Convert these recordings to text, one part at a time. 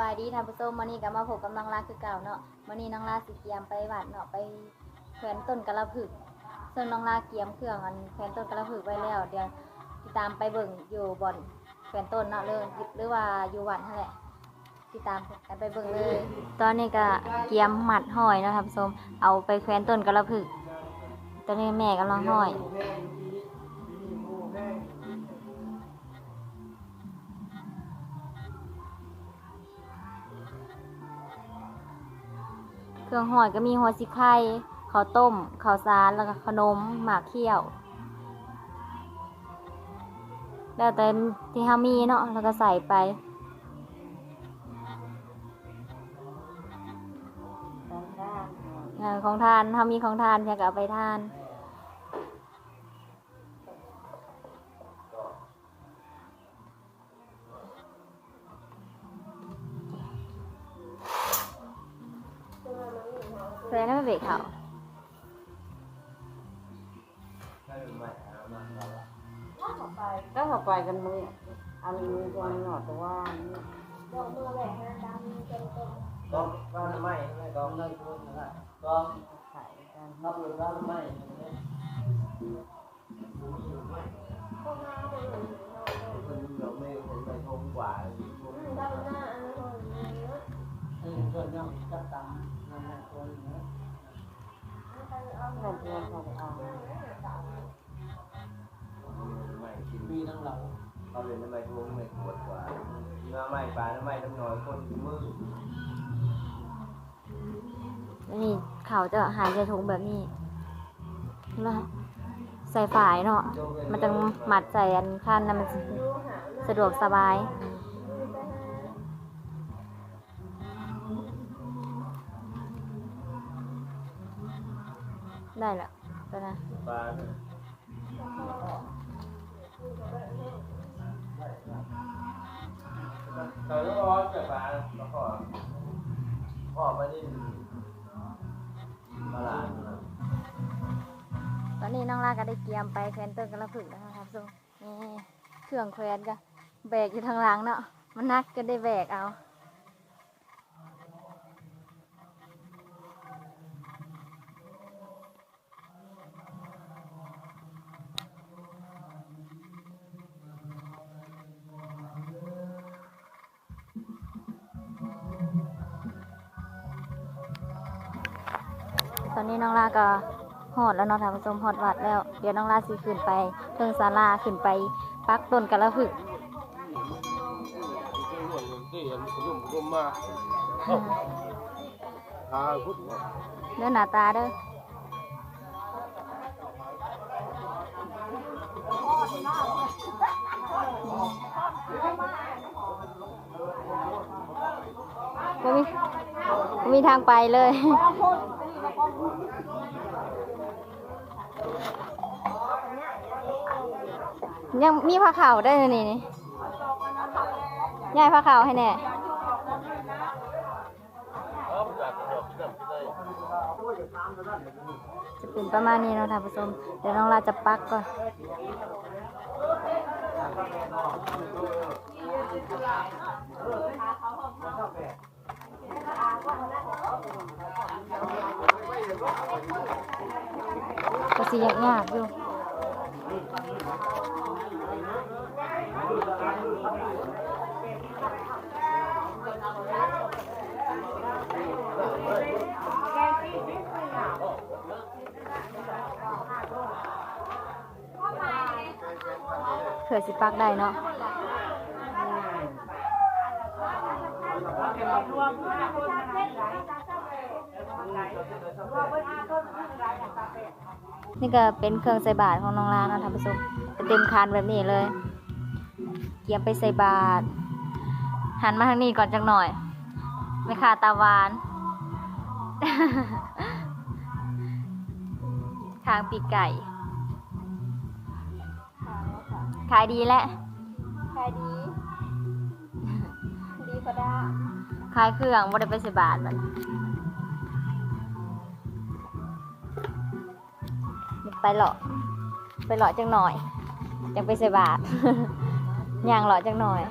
บายดีท่านผู้ชมมื้อนี้ก็มาพบกับน้องลาคือเก่าเนาะมื้อนี้น้องลาสิเกียมไปวัดเนาะไปแขวนต้นกระผึกซึ่งน้องลาเกียมเครื่องอันแขวนต้นกระผึกไว้แล้ว เดี๋ยวติดตามไปเบิ่งอยู่บ่อนแขวนต้นเนาะเลยหรือว่าอยู่วัดนั่นแหละติดตามกันไปเบิ่งเลย ตอนนี้ก็เกียมหมัดห้อยเนาะท่านผู้ชมเอาไปแขวนต้นกระผึกตอนนี้แม่กำลังห้อย รื่องหอยก็มีหัวสิไข่ข้าวต้มข้าวสารแล้วก็ขนมหมากเขี้ยวแล้วแต่ที่เฮามีเนาะแล้วก็ใส่ไปของทานถ้ามีของทานอยากเอาไปทาน แฟนไม่เบรกเขาก็เข้าไปกันมืออันนี้ตัวหนอตัวว่านี่ก็ก็ไม่ไม่ก็ไม่พูดนะก็ไข่กัน เงินเดือนของเอาไม่กินมีทั้งเราเราเรียนทำไมทงไม่ปวดกว่าเนื้อไม่ปลาเนื้อไม่น้ำน้อยคนมือนี่เขาจะหายใจถุงแบบนี้แล้วใส่ฝายเนาะ มันจะหมัดใส่อันขั้นนะมันสะดวกสบาย ได้แล้วตัวนะปลาแต่ก็ร้อนเกิดปลาแล้วก็พ่อไม่ได้มาลานตอนนี้น้องลาก็ได้เกียมไปแควนเตอร์กันแล้วผึกแล้วนะครับซุนี่เครื่องแควนก็แบกอยู่ทางหลังเนาะมันนักก็ได้แบกเอา นี้น้องลาก็หอดแล้วเนาะท่านผู้ชมหอดวัดแล้ว เดี๋ยวน้องลาสิขึ้นไปเทิงศาลาขึ้นไปปักต้นกระผึกหาพุทธเนื้อหนาตาเด้อมีบ่มีทางไปเลย ยังมีผ้าขาวได้เลยนี่นี่ย้ายผ้าขาวให้แน่จะเป็นประมาณนี้เนาะท่านผู้ชมเดี๋ยวน้องลาจะปักก่อนก็สิยากยากอยู่ เผื่อสิปักได้เนาะนี่ก็เป็นเครื่องใส่บาตรของน้องลานะท่านผู้ชมเต็มคานแบบนี้เลยเกียมไปใส่บาตรหันมาทางนี้ก่อนจังหน่อย ไม่ขาตาหวานทางปีกไก่ายดีแหละขายดี ดีก็ได้ขายเครื่องบ่ได้ไปใส่บาทมันไปหล่อไปหล่อจังหน่อยยังไปใส่บาทย่างหล่อจังหน่อย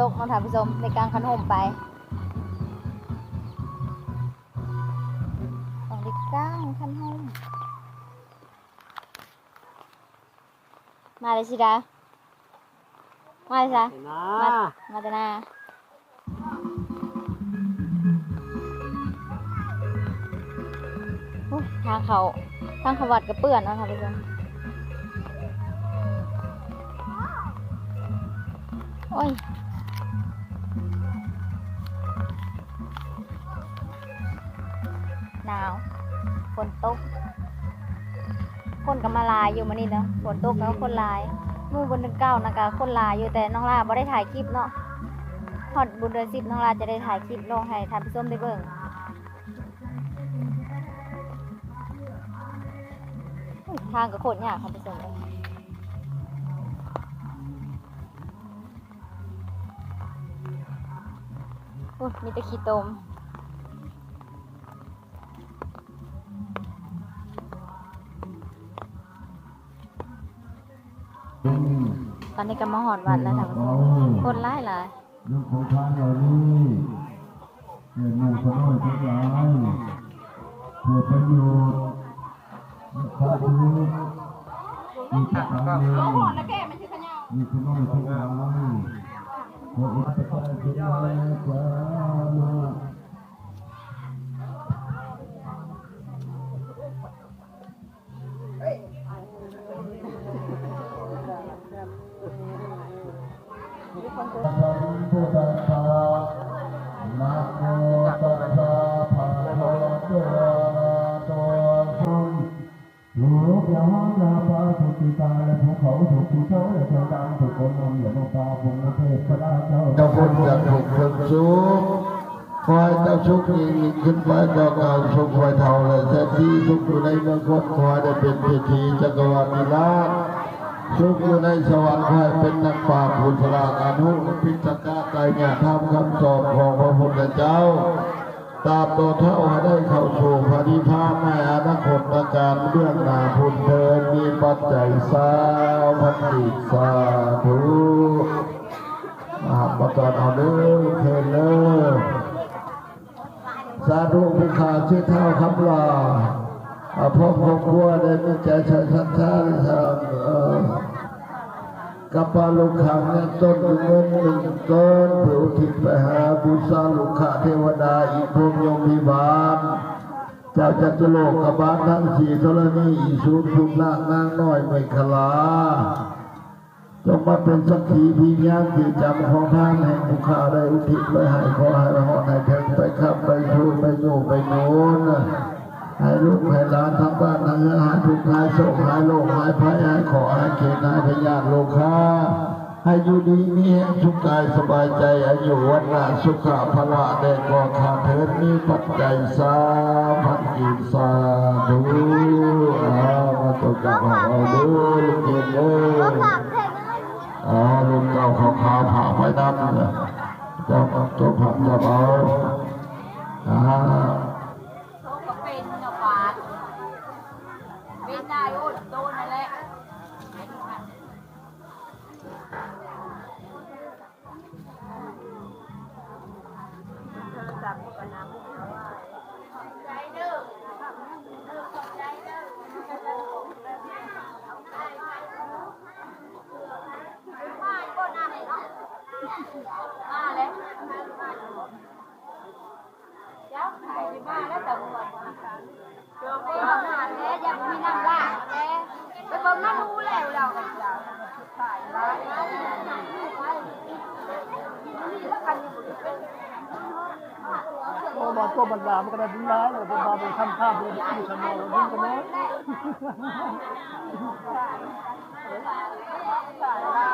ตกเนาะท่านผู้ชมในกลางคันห่มไปต้องได้กลางคันห่มมาเลยสิดามาเลยจ้ะนะมามาแต่หน้าโอ้ยทางเขาทางเขาวัดกระเปื้อนเนาะท่านผู้ชมโอ้ย หนาวฝนตกคนก็มาลายอยู่มานี่เนาะฝนตกแล้วคนลายมือบนเดือนเก้านะคะคนลายอยู่แต่น้องลาบ่ได้ถ่ายคลิปเนาะฮอดบุญเดือนสิบน้องลาจะได้ถ่ายคลิปลงให้ท่านผู้ชมได้เบิ่งทางก็โคตรยากท่านผู้ชมมีแต่ขี้ตม ตอนนี้ก็มาหอดวัดแล้วท่านผู้ชมคนหลายหลายเรื่องของทานเหล่านี้เกิดหมู่คนน้อยทั้งหลายเพื่อประโยชน์มีความรู้มีประการเงินมีคนน้อยทั้งหลายขออุปการะเป็นมาจ้าพุ ดาถูกคนเหลือมาปาบุญเทพพระเจ้าเจ้าพ้นจากทุกข์สุขคอยเจ้าชุกยิ่งขึ้นไปก็เก่าชุกคอยเท่าและเศรษฐีทุกอยู่ในเมืองคดคอยได้เป็นเศรษฐีจักรวรรดิราชสุขอยู่ในสวรรค์ให้เป็นนักปราชญ์บุญพลาอนุพิจกาไตรญาธรรมคำสอนของพระพุทธเจ้า ตาบโตเท่าได้เข้าสู่พระนิพพานในอนาคตการเบื้องหน้าพุนเทินมีปัจจัยสาวพันติสาธุมหาปตอนเอาเด้อเพลเด้อสาธุผู้ขาชื่อเท่าคำลาอาพ่อครอบครัวได้มีใจใช้ศรัทธาในทาง กับปลาลูกขังเนี่ยต้นเงินหนึ่งต้นเพื่อทิศไปหาบูชาลูกขะเทวดาอีกพรมยมพิบาลเจ้าจัตุโลกกบาลทั้งสี่ธรณีอีสูงทุกนางนางน้อยไม่ขลาจงมาเป็นสักขีพิญาณที่จำของท่านแห่งภูเขาได้อุทิศไปให้ขอให้เราให้แทงไปขับไปชูไปโยไปโน้น ให้ลูกให้หลานทั้งบ้านทั้งเรือนหายทุกข์หายโศกหายโรคหายภัยหายขอหายเขตหายพยาธิโลคาให้อยู่ดีมีสุขกายสบายใจให้อายุวันนาสุขะพละได้ก่อขาเถิดมีปัจจัยสาพันกินสาธุอามาตกกับเราดูลูกเห็นเลยอ๋อลูกเก่าเขาขาวผ่าไว้น้ำเนี่ยเจ้าตัวผักจะเอาอ่าเขา โอ้บาตัวบรรดามันก็ได้บุญร้ายเลยเป็นบาเป็นคำข้ามเลยที่ชนองบุญกันน้อยว่า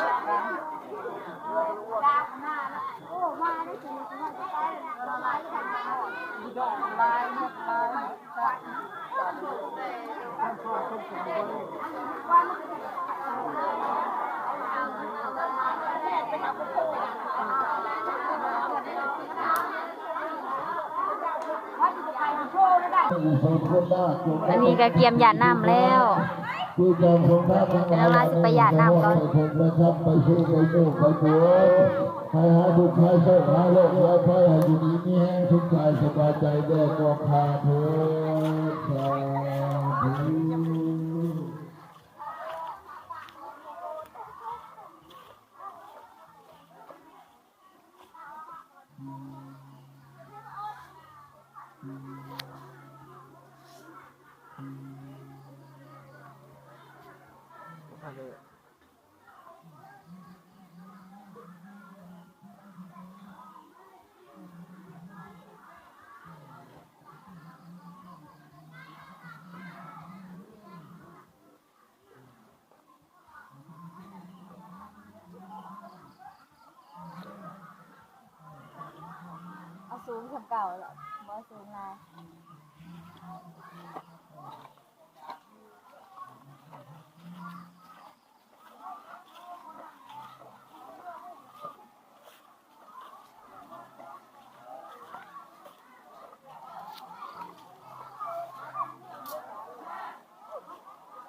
จะไอันนี้ก็เกียมหยาดน้ำแล้วแล้วลาสิไปหยาดน้ำก่อนไปสู้ไปสู้ไปตัวให้หาทุกข์ให้โชคหาโลกร้อยภัยให้อยู่ดีมีแห้งทุกข์กายสบายใจได้กองพาเถิดสาธุ เอาสูงสำเก่าแล้วบ่สูงลาย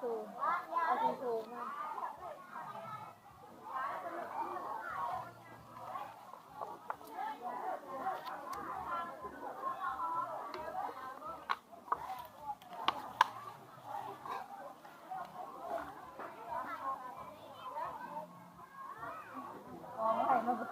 สูงเอาสูงสูงมา มอง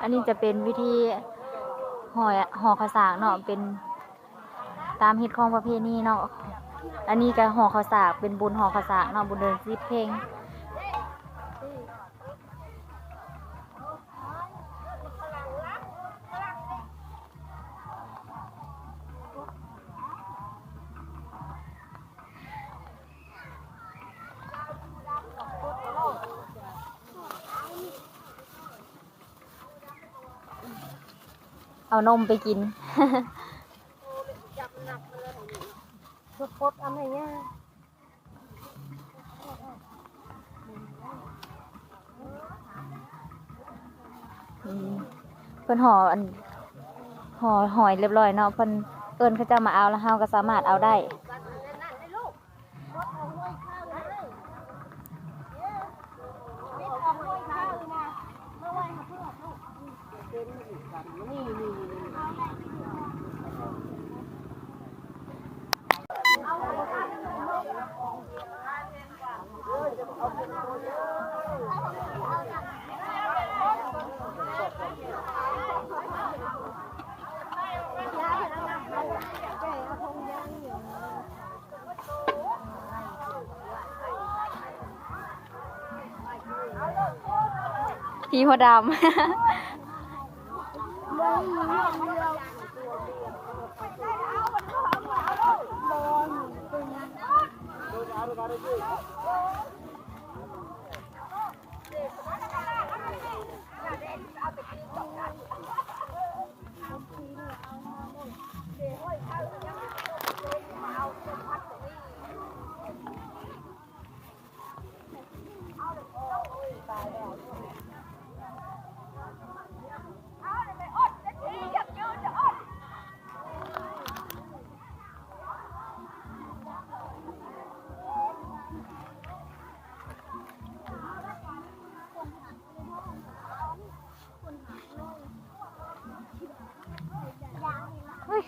อันนี้จะเป็นวิธีห่อห่อข้าวสากเนาะเป็นตามฮิตของประเพณีเนาะอันนี้ก็ห่อข้าวสากเป็นบุญห่อข้าวสากเนาะบุญเดินซีเพลง เอานมไปกินสุดปดอะไรเงี้ยเพิ่นห่ออันห่อหอยเรียบร้อยเนาะเพิ่นเอิญเขาจะมาเอาแล้วเฮาก็สามารถเอาได้ พี่หัวดำ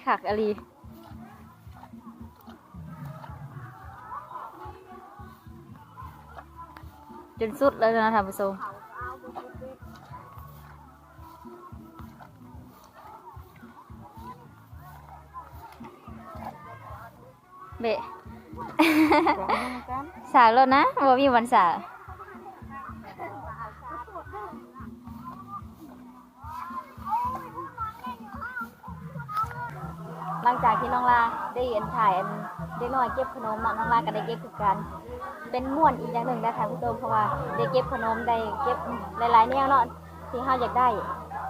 เฮ้ยขักอลีจนสุดเลยนะท่านผู้ชมเบะสากแล้วนะว่ามีวันสาก หลังจากที่น้องลาได้เห็นถ่ายอันเด็กน้อยเก็บขนมน้องลาก็ได้เก็บคือกัน เป็นม่วนอีกอย่างหนึ่งนะคะคุณผู้ชมเพราะว่าได้เก็บขนมได้เก็บหลายๆแนวเนาะที่เฮาอยากได้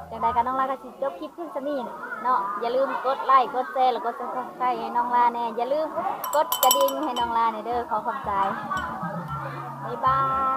อยากได้กันน้องลาก็สิจบคลิปเพียงเท่านี้เนาะอย่าลืมกดไลค์กดแชร์แล้วก็กด Subscribe ให้น้องลาแน่อย่าลืมกดกระดิ่งให้น้องลาแน่เด้อขอขอบใจบ๊ายบาย